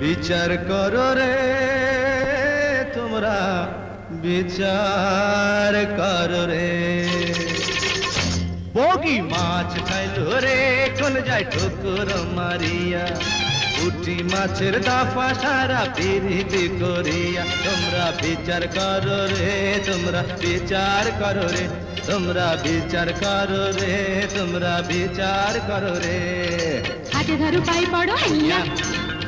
বিচার করো রে, তোমরা বিচার করো রে। বগি মাছ খাইলো রে, কোন যায় ঠোকর মারিয়া। উঠি মাছের দাফা সারা পিরিতি করিয়া। তোমরা বিচার করো রে, তোমরা বিচার করো রে। তোমরা বিচার করো রে, তোমরা বিচার করো রে। হাতে ধরো পায়ে পড়ো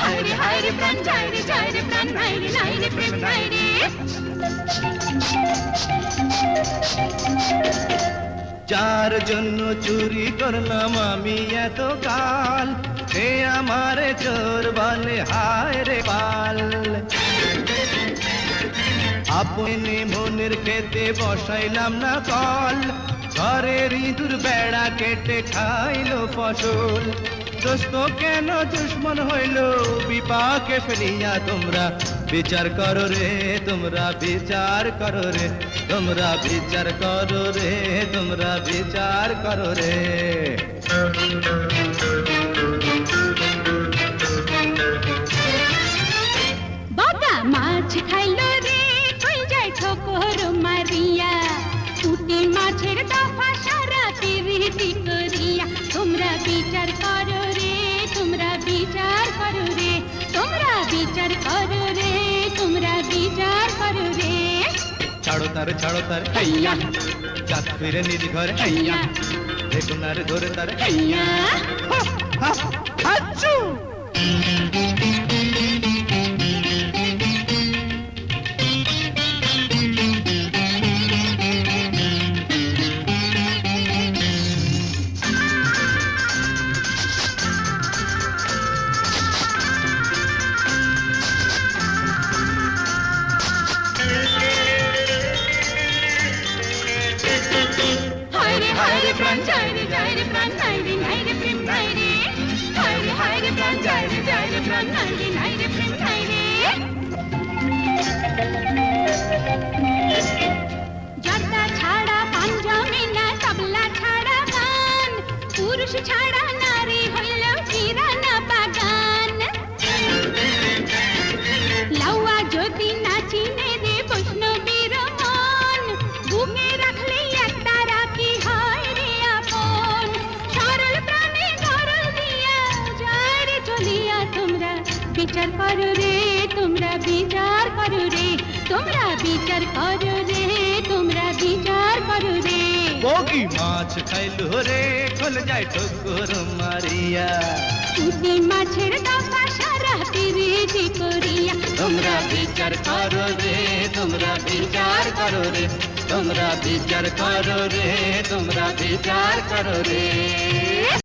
হায় রে প্রাণ যায় রে যায় রে প্রাণ নাই রে নাই জন্য চুরি করলাম আমি এত কাল সে আমারে চোর বলে, হায় রে পাল আপনি মনের খেতে বসাইলাম না কল, ঘরের ইঁদুর বেড়া কেটে খাইলো ফসল। দোস্ত কেন দুশ্মন হইল? বিপাকে ফেলিয়া তোমরা বিচার করো রে, তোমরা বিচার করো রে, তোমরা বিচার করো রে, তোমরা বিচার করো রে। বাবা মাছ খাইলো রে ছাড়ো তার ছাড়ো তার হাইয়া। চাঁদ ফিরে নিজ ঘরে হাইয়া। আর ধরে তার হাইয়া হাচ্ছু রে প্রাণ যায় রে যায় রে প্রাণ নাই রে ছাড়া না বিচার করো রে তোমরা বিচার করো রে তোমরা বিচার করো রে তোমরা বিচার করো রে। বগি মাছ খাইলো রে খোল যায় ঠোকর মারিয়া। উটি মাছের দফা সারা পিরিতি করিয়া। তোমরা বিচার করো রে তোমরা বিচার করো রে তোমরা বিচার করো রে তোমরা বিচার করো রে।